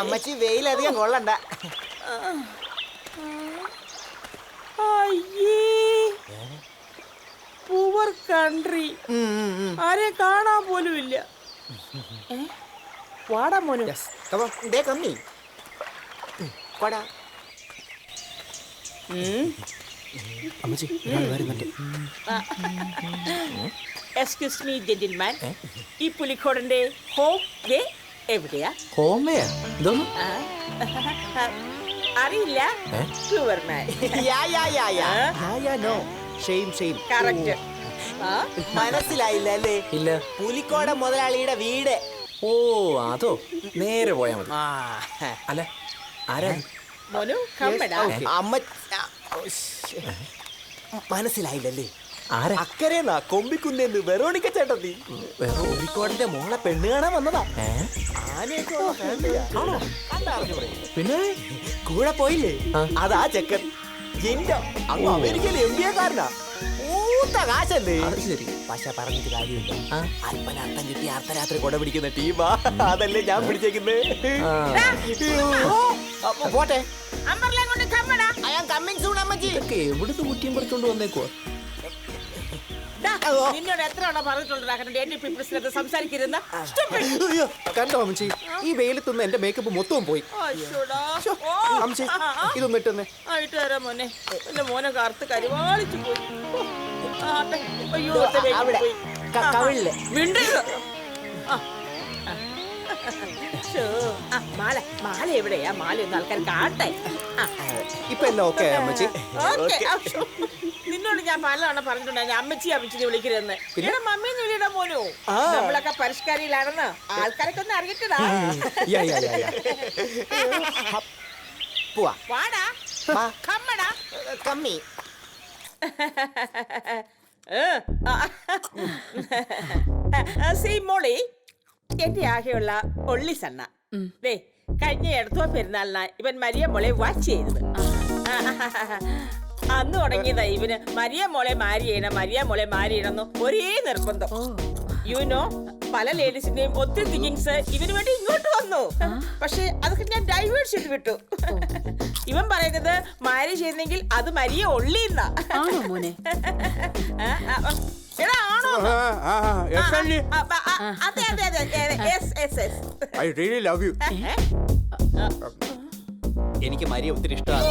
അമ്മച്ചി വെയിലധികം കൊള്ളണ്ട. Poor country. ആരെയും കാണാൻ പോലും ഇല്ല. വാടാ മോനു. കമ്മി. കൊടാ. അമ്മച്ചി വരുന്നുണ്ട്. എക്സ്ക്യൂസ് മീ ജെന്റിൽമാൻ ഈ പുലിക്കോടന്റെ ഹോം വേ എവിടെയാ? ഹോമയാ ഇതൊന്നും ആ? അറിയില്ല. മനസ്സിലായില്ല അല്ലേ? ഇല്ല. പുലിക്കോട മുതലാളിയുടെ വീട്. ഓ അതോ. നേരെ പോയാ മതി. അല്ല ആരാ? മോനു. അമ്മ. മനസ്സിലായില്ലല്ലേ? ആരാ? അക്കരേന്നാ കൊമ്പിക്കുന്നെന്ന് വെറോണിക്ക ചേട്ടത്തി. വേറെ പുലിക്കോടന്റെ മോളെ പെണ്ണ് കാണാൻ വന്നതാ. പിന്നെ? കൂടെ പോയില്ലേ? അതാ ചെക്കൻ. എന്റെ അങ്ങ് അമേരിക്കയിൽ എം ബി എ കാരനാ കാശല്ലേ? പക്ഷെ പറഞ്ഞിട്ട് കാര്യമില്ല. അല്പന അർത്ഥം കിട്ടി അർദ്ധരാത്രി കൊട പിടിക്കുന്ന ടീമാ അതല്ലേ ഞാൻ പിടിച്ചേക്കുന്നത് ആ. പോട്ടെ. അമ്പർലെ കൊണ്ട് കമ്മടാ. ഐ ആം കമ്മിങ് സൂൺ അമ്മച്ചി. ഇതൊക്കെ എവിടുന്ന് കുട്ടിയും പറിച്ചോണ്ട് വന്നേക്കോ നിന്നോട് എത്ര തവണ പറഞ്ഞിട്ടുണ്ടാ എന്റെ പീപ്പിൾസിനകത്ത് സംസാരിക്കരുന്ന കണ്ടോ അമ്മച്ചി? ഈ വെയിലത്തുനിന്ന് എന്റെ മേക്കപ്പ് മൊത്തവും പോയി. അമ്മച്ചി ഇതൊന്നും ഇട്ടെന്നേ. ഇട്ട് തരാം മോനെ. എന്റെ മോനെ കറുത്ത് കരിവാളിച്ചു പോയി. അയ്യോ അവിടെ. കവിളിൽ. മിണ്ടരുത്. മാല മാല എവിടെയാ? മാല ഒന്ന് ആൾക്കാർ ഇപ്പൊ ഓക്കെ അമ്മച്ചി. നിന്നോട് ഞാൻ പലതവണ പറഞ്ഞിട്ടുണ്ടായിരുന്നു അമ്മച്ചി അമ്മച്ചിനെ വിളിക്കരുതെന്ന്. പിന്നെ? മമ്മീന്ന് വിളിയടാ മോനു. നമ്മളൊക്കെ പരിഷ്കാരിയിലാണെന്ന്. ആൾക്കാരൊക്കെ ഒന്ന് യാ വാടാ. കമ്മടാ. കമ്മി. See Molly. എന്റെ ആകെയുള്ള ഒള്ളി സണ്ണ ദേ കഴിഞ്ഞ എടുത്തോ പെരുന്നാളിനാ ഇവൻ മരിയ മോളെ വാച്ച് ചെയ്തത് അന്ന് തുടങ്ങിയതാ ഇവന് മരിയ മോളെ മാരി ചെയ്യണം മരിയ മോളെ മാരി ചെയ്യണമെന്ന് ഒരേ നിർബന്ധം. യു നോ പല ലേഡീസിന്റെയും ഒത്തിരി തിങ്കിങ്സ് ഇവന് വേണ്ടി ഇങ്ങോട്ട് വന്നു. പക്ഷെ അതൊക്കെ ഞാൻ ഡൈവേഴ്സ് ചെയ്ത് വിട്ടു. ഇവൻ പറയുന്നത് മാരി ചെയ്യുന്നെങ്കിൽ അത് മരിയ ഒള്ളിന്നാ ആ, Andy. ആ, ആ, ആ, അതെ അതെ അതെ അതെ, yes, yes, yes. I really love you. ഏ? എനിക്ക് മരിയ ഒത്തിരി ഇഷ്ടമാണ്.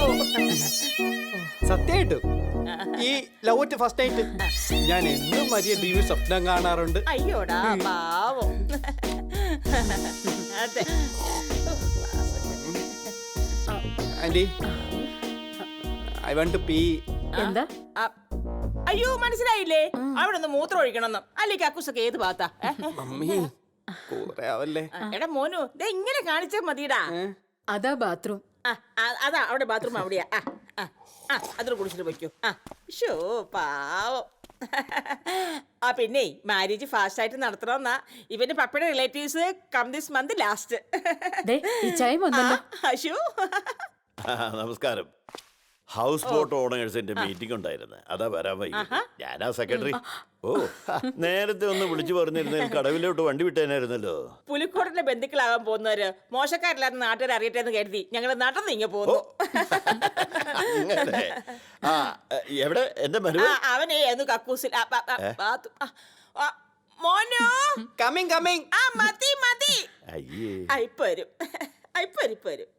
സത്യമായിട്ടും. ഈ ലവ് അറ്റ് ഫസ്റ്റ് നൈറ്റ് ഞാൻ എന്നും മരിയ ഡ്രീമിൽ സ്വപ്നം കാണാറുണ്ട്. അയ്യോടാ പാവം. അതെ. Aunty I want to pee എന്താ? അയ്യോ മനസ്സിലായില്ലേ? അവിടെ ഒന്ന് മൂത്രം ഒഴിക്കണമെന്ന് അല്ലെങ്കിൽ അക്കുസൊക്കെ ഏത് ഭാഗത്താ? ഏ? മമ്മി ആവല്ലേ? എടാ മോനു ദേ ഇങ്ങനെ കാണിച്ചാ മതിടാ അതാ ബാത്റൂം. ആ, ആ, അതാ അവിടെ ബാത്റൂം അവിടെയാ. ആ ആ ആ അതിൽ കുടിച്ചിട്ട് വയ്ക്കൂ. ആ ഷോ പാവം. ആ പിന്നെ മാരേജ് ഫാസ്റ്റ് ആയിട്ട് നടത്തണമെന്നാ. ഇവന്റെ പപ്പയുടെ relatives come this month last. ദേ ഈ ചായ വന്നല്ലോ. അശു ആ, നമസ്കാരം. ഹൗസ് ബോട്ട് ഓണേഴ്സിന്റെ മീറ്റിംഗ് ഉണ്ടായിരുന്നു. അതാ വരാൻ വൈകി. ഞാനാ സെക്രട്ടറി. ഓ നേരത്തെ ഒന്ന് വിളിച്ചു പറഞ്ഞിരുന്നേ കടവിലോട്ട് വണ്ടി വിട്ടേനായിരുന്നല്ലോ. പുലിക്കോടിന്റെ ബന്ധുക്കളാകാൻ പോകുന്നവര് മോശക്കാരില്ലാത്ത നാട്ടുകാർ അറിയട്ടെ എന്ന് കരുതി ഞങ്ങൾ നടന്ന് ഇങ്ങ പോകുന്നു ആ എവിടെ? എന്റെ മരു അവനെ എന്ന് കക്കൂസിൽ? മോനു? കമ്മിങ് കമ്മിങ് ആ മതി മതി. അയ്യേ. ഇപ്പൊ വരും. ഇപ്പൊ വരും ഇപ്പൊ വരും.